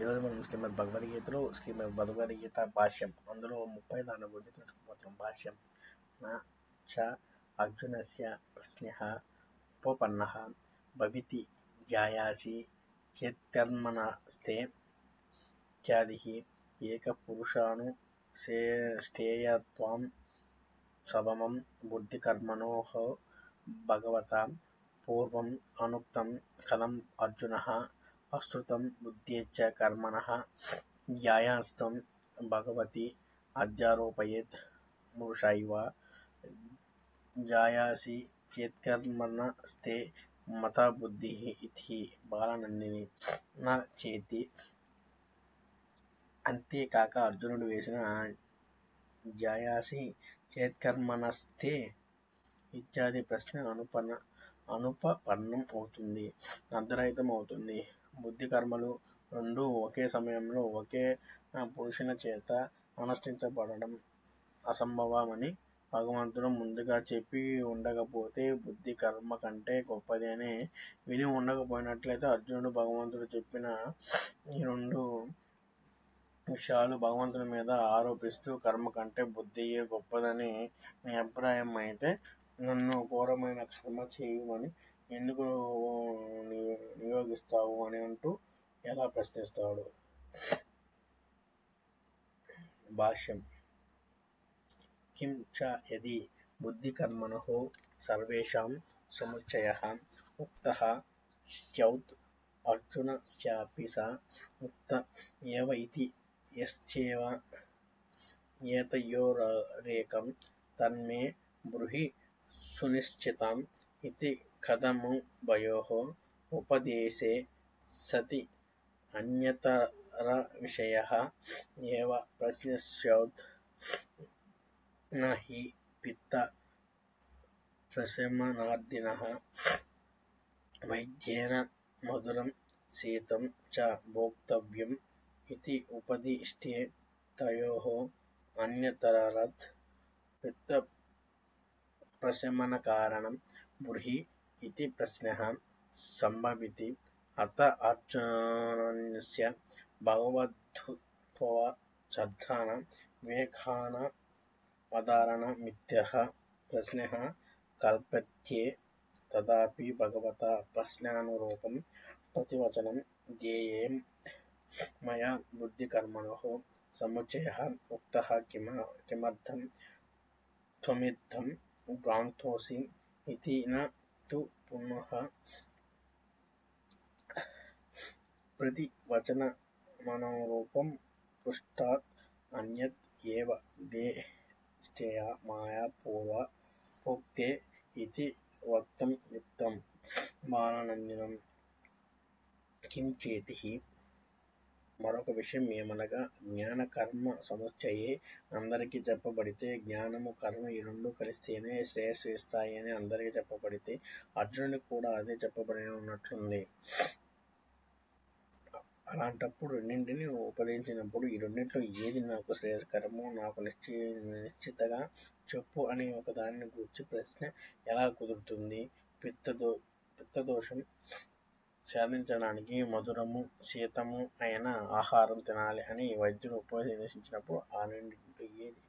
ఈరోజు మనం శ్రీమద్ భగవద్గీతలో శ్రీమద్ భగవద్గీత భాష్యం. అందులో ముప్పై దాని గురించి తెలుసుకుపోతున్నాం భాష్యం. నా చ అర్జునస్య ప్రశ్న ఉపపన్న భవితి జాయాసి చేత్కర్మణస్తే ఇత్యాది ఏకపురుషాను శ్రేయత్వం సమమం బుద్ధికర్మణో భగవతా పూర్వం అనుక్తం కలం అర్జున అశ్రుతం బుద్ధేచ్చ కర్మణ ధ్యాయాస్తం భగవతి అధ్యారోపయేత్ మృషైవ జాయాసి చేత్కర్మణస్తే మత బుద్ధి ఇది బాలనందిని నా చేతి. అంతేకాక అర్జునుడు వేసిన జాయాసి చేత్కర్మణస్తే ఇత్యాది ప్రశ్న అనుపన్న అనుపపన్నం అవుతుంది అర్ధరహితం అవుతుంది. బుద్ధి కర్మలు రెండు ఒకే సమయంలో ఒకే పురుషుని చేత అనుష్ఠించబడడం అసంభవమని భగవంతుడు ముందుగా చెప్పి ఉండకపోతే బుద్ధి కర్మ కంటే గొప్పది అని విని ఉండకపోయినట్లయితే అర్జునుడు భగవంతుడు చెప్పిన ఈ రెండు విషయాలు భగవంతుని మీద ఆరోపిస్తూ కర్మ కంటే బుద్ధియే గొప్పదని మీ అభిప్రాయం అయితే నన్ను ఘోరమైన కర్మ చేయమని ఎందుకు ఉపయోగిస్తావు అని అంటూ ఎలా ప్రశ్నిస్తాడు? భాష్యం. కిం చ యది బుద్ధికర్మణో సర్వేషాం సముచ్చయ ఉక్త స్యౌత్ అర్జున చాపి స ఉక్త ఏవ ఇతి యశ్చేవ ఏతయోరేకం తన్మే బ్రూహి సునిశ్చితం ఇది కథము భయో उपदेशे सति अन्यतरविषयः एव प्रश्निष्यौत् न हि पित्तप्रशमनार्दिनः वैद्येन मधुरं शीतं च भोक्तव्यम् इति उपदिष्टे तयोः अन्यतरात् पित्तप्रशमनकारणं ब्रूहि इति प्रश्नः। सम्भविति। अत आचरणस्य भगवद्भवश्रद्धानां विवेकानावधारणमित्यः प्रश्नः कल्पते तदापि भगवता प्रश्नानुरूपं प्रतिवचनं ध्येये मया बुद्धिकर्मणोः समुच्चयः उक्तः किम, किमर्थं त्वमिद्धं भ्रान्तोऽसि इति न तु पुनः ప్రతి వచన మనోరూపం పుష్టాత్ అన్యత్ ఏవ దే శ్రేయ మాయా పూర్వ పోక్తే ఇది వక్తం యుక్తం బాలనందినం కిం చేతి మరొక విషయం ఏమనగా జ్ఞాన కర్మ సముచ్చయే అందరికీ చెప్పబడితే జ్ఞానము కర్మ ఈ రెండు కలిస్తేనే శ్రేయస్సు ఇస్తాయి అని అందరికీ చెప్పబడితే అర్జునుడికి కూడా అదే చెప్పబడి ఉన్నట్లుంది. అలాంటప్పుడు రెండింటిని ఉపదేశించినప్పుడు ఈ రెండింటిలో ఏది నాకు శ్రేయస్కరమో నాకు నిశ్చి నిశ్చితగా చెప్పు అని ఒక దానిని గురించి ప్రశ్న ఎలా కుదురుతుంది? పిత్తదో పిత్తదోషం సాధించడానికి మధురము శీతము అయిన ఆహారం తినాలి అని వైద్యుడు ఉపదేశించినప్పుడు ఆ రెండింటిలో ఏది